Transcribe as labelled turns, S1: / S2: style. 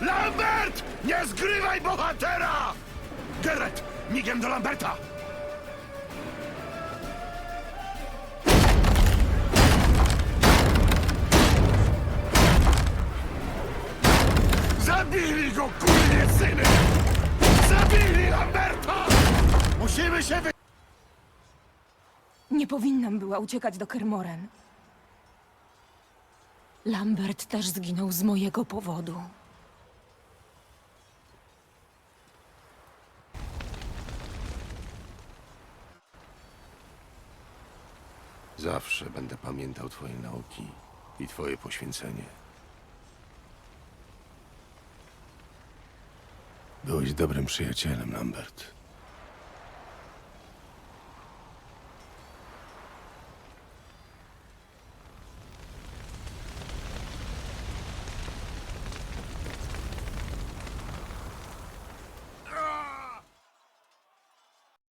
S1: Lambert! Nie zgrywaj bohatera! Geralt, migiem do Lamberta! Zabili go, kurwie syny! Zabili Lamberta! Musimy się wy...
S2: Nie powinnam była uciekać do Kermoren. Lambert też zginął z mojego powodu.
S1: Zawsze będę pamiętał twoje nauki i twoje poświęcenie. Byłeś dobrym przyjacielem, Lambert.